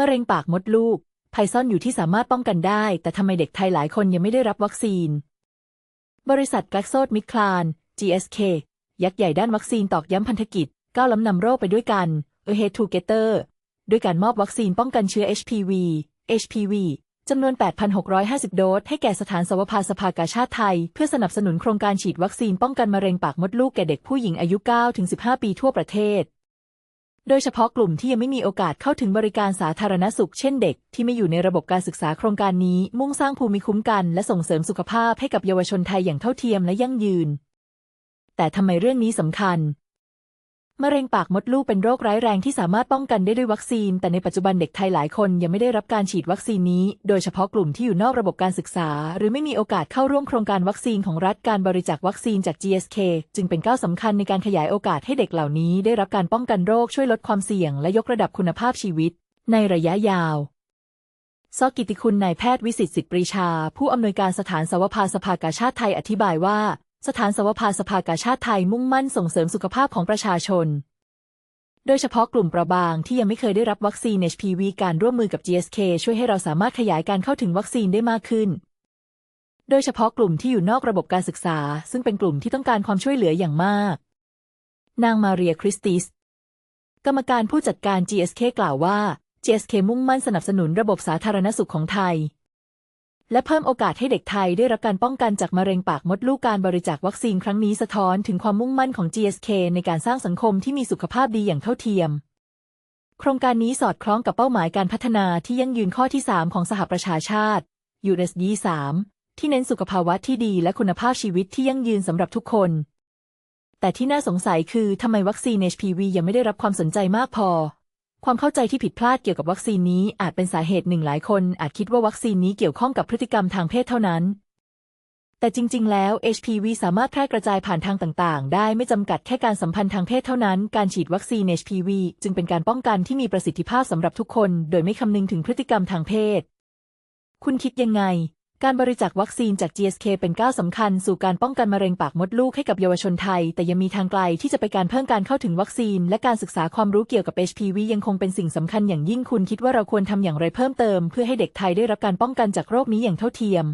มะเร็งปากมดลูก ภัยซ่อนอยู่ที่สามารถป้องกันได้ แต่ทำไมเด็กไทยหลายคนยังไม่ได้รับวัคซีน บริษัท g l a x o s m i t h k l a n GSK ยักษ์ใหญ่ด้านวัคซีนตอกย้ำพันธกิจก้าวล้ำนำโรคไปด้วยกัน Ahead Together ด้วยการมอบวัคซีนป้องกันเชื้อ HPV HPV จำนวน 8,650 โดส ให้แก่สถานสวภาสภากาชาติไทย เพื่อสนับสนุนโครงการฉีดวัคซีนป้องกันมะเร็งปากมดลูกแก่เด็กผู้หญิงอายุ 9-15 ปีทั่วประเทศ โดยเฉพาะกลุ่มที่ยังไม่มีโอกาสเข้าถึงบริการสาธารณสุขเช่นเด็ก ที่ไม่อยู่ในระบบการศึกษาโครงการนี้ มุ่งสร้างภูมิคุ้มกัน และส่งเสริมสุขภาพให้กับเยาวชนไทยอย่างเท่าเทียมและยั่งยืน แต่ทำไมเรื่องนี้สำคัญ มะเร็งปากมดลูกเป็นโรคร้ายแรงที่สามารถป้องกันได้ด้วยวัคซีน แต่ในปัจจุบันเด็กไทยหลายคนยังไม่ได้รับการฉีดวัคซีนนี้ โดยเฉพาะกลุ่มที่อยู่นอกระบบการศึกษา หรือไม่มีโอกาสเข้าร่วมโครงการวัคซีนของรัฐการบริจาควัคซีนจาก GSK จึงเป็นก้าวสำคัญในการขยายโอกาสให้เด็กเหล่านี้ ได้รับการป้องกันโรคช่วยลดความเสี่ยง และยกระดับคุณภาพชีวิต ในระยะยาวซอกิติคุณนายแพทย์วิสิตสิทธิปรีชา ผู้อำนวยการสถานสวภาสภากาชาติไทยอธิบายว่า สถานสวภาสภากาชาติไทยมุ่งมั่นส่งเสริมสุขภาพของประชาชน โดยเฉพาะกลุ่มเปราะบางที่ยังไม่เคยได้รับวัคซีน HPV การร่วมมือกับ GSK ช่วยให้เราสามารถขยายการเข้าถึงวัคซีนได้มากขึ้น โดยเฉพาะกลุ่มที่อยู่นอกระบบการศึกษา ซึ่งเป็นกลุ่มที่ต้องการความช่วยเหลืออย่างมาก นางมาเรียคริสติส กรรมการผู้จัดการ GSK กล่าวว่า GSK มุ่งมั่นสนับสนุนระบบสาธารณสุขของไทย และเพิ่มโอกาสให้เด็กไทยได้รับการป้องกันจากมะเร็งปากมดลูกการบริจาควัคซีนครั้งนี้สะท้อนถึงความมุ่งมั่นของ GSK ในการสร้างสังคมที่มีสุขภาพดีอย่างเท่าเทียม โครงการนี้สอดคล้องกับเป้าหมายการพัฒนาที่ยั่งยืนข้อที่ 3 ของสหประชาชาติ USD 3ที่เน้นสุขภาวะที่ดีและคุณภาพชีวิตที่ยั่งยืนสำหรับทุกคน แต่ที่น่าสงสัยคือทำไมวัคซีน HPV ยังไม่ได้รับความสนใจมากพอ ความเข้าใจที่ผิดพลาดเกี่ยวกับวัคซีนนี้อาจเป็นสาเหตุหนึ่งหลายคนอาจคิดว่าวัคซีนนี้เกี่ยวข้องกับพฤติกรรมทางเพศเท่านั้น แต่จริง ๆ แล้ว HPV สามารถแพร่กระจายผ่านทางต่างๆ ได้ไม่จำกัดแค่การสัมพันธ์ทางเพศเท่านั้น การฉีดวัคซีน HPV จึงเป็นการป้องกันที่มีประสิทธิภาพสำหรับทุกคน โดยไม่คำนึงถึงพฤติกรรมทางเพศ คุณคิดยังไง การบริจาควัคซีนจาก GSK เป็นก้าวสำคัญสู่การป้องกันมะเร็งปากมดลูกให้กับเยาวชนไทย แต่ยังมีทางไกลที่จะไปการเพิ่มการเข้าถึงวัคซีน และการศึกษาความรู้เกี่ยวกับ HPV ยังคงเป็นสิ่งสำคัญอย่างยิ่งคุณคิดว่าเราควรทำอย่างไรเพิ่มเติม เพื่อให้เด็กไทยได้รับการป้องกันจากโรคนี้อย่างเท่าเทียม